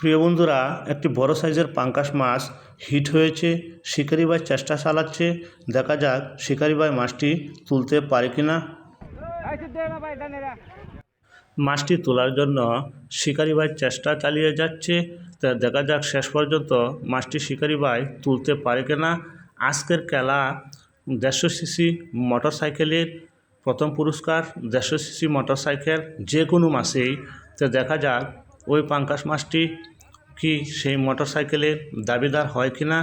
প্রিয় বন্ধুরা, একটি বড় সাইজের পাঙ্কাশ মাছ হিট হয়েছে, শিকারি ভাই চেষ্টা চালাচ্ছে। দেখা যাক শিকারি ভাই মাছটি তুলতে পারে কি না মাছটি তোলার জন্য শিকারি ভাই চেষ্টা চালিয়ে যাচ্ছে। তা দেখা যাক শেষ পর্যন্ত মাছটি শিকারি ভাই তুলতে পারে কিনা। আজকের খেলা দেড়শো সিসি মোটর সাইকেলের প্রথম পুরস্কার, দেড়শো সিসি মোটর সাইকেল যে কোনো মাসেই তো দেখা যাক ওই পাঙ্কাশ মাছটি কি সেই মোটর সাইকেলের দাবিদার হয় কিনা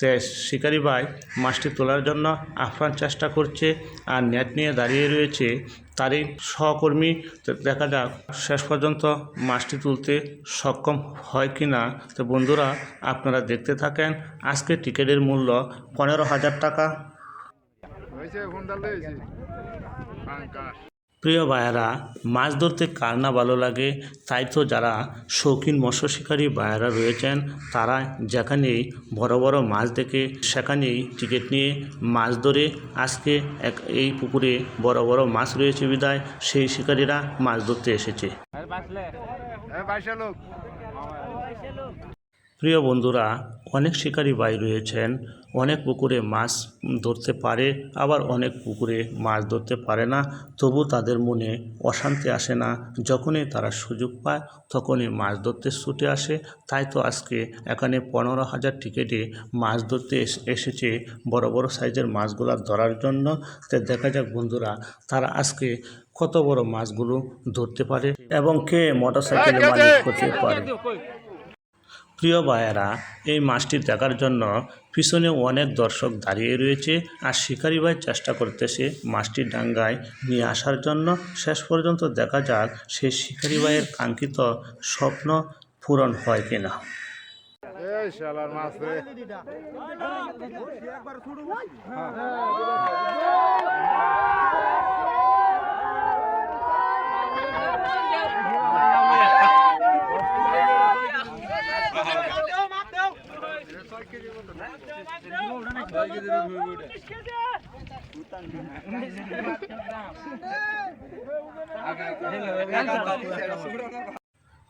তে শিকারি ভাই মাছটি তোলার জন্য আপ্রাণ চেষ্টা করছে আর নেট নিয়ে দাঁড়িয়ে রয়েছে তারই সহকর্মী। দেখা যাক শেষ পর্যন্ত মাছটি তুলতে সক্ষম হয় কি না। তো বন্ধুরা, আপনারা দেখতে থাকেন আজকে টিকিটের মূল্য পনেরো হাজার টাকা। হয়েছে প্রিয় ভাইয়েরা মাছ ধরতে কার না ভালো লাগে? তাই তো যারা শৌখিন মৎস্য শিকারী ভাইয়েরা রয়েছেন তারা যেখানেই বড় বড় মাছ দেখে সেখানেই টিকিট নিয়ে মাছ ধরে আজকে এক এই পুকুরে বড় বড় মাছ রয়েছে বিদায় সেই শিকারীরা মাছ ধরতে এসেছে। প্রিয় বন্ধুরা, অনেক শিকারী বাই রয়েছেন, অনেক পুকুরে মাছ ধরতে পারে, আবার অনেক পুকুরে মাছ ধরতে পারে না, তবু তাদের মনে অশান্তি আসে না। যখনই তারা সুযোগ পায়, তখনই মাছ ধরতে ছুটে আসে। তাই তো আজকে এখানে পনেরো হাজার টিকিটে মাছ ধরতে এস- এসেছে বড় বড় সাইজের মাছগুলো ধরার জন্য। তো দেখা যাক বন্ধুরা, তারা আজকে কত বড় মাছগুলো ধরতে পারে এবং কে মোটর সাইকেলের মালিক হতে পারে। প্রিয় ভাইয়েরা এই মাছটি দেখার জন্য পিছনে অনেক দর্শক দাঁড়িয়ে রয়েছে আর শিকারি ভাই চেষ্টা করতেছে মাছটি ডাঙ্গায় নিয়ে আসার জন্য। শেষ পর্যন্ত দেখা যাক সেই শিকারি ভাইয়ের কাঙ্ক্ষিত স্বপ্ন পূরণ হয় কিনা। এই শালার মাছ রে।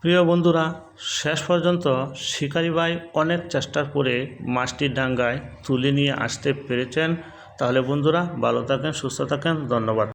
প্রিয় বন্ধুরা, শেষ পর্যন্ত শিকারি ভাই অনেক চেষ্টার পরে মাছটি ডাঙ্গায় তুলে নিয়ে আসতে পেরেছেন। তাহলে বন্ধুরা, ভালো থাকেন, সুস্থ থাকেন, ধন্যবাদ।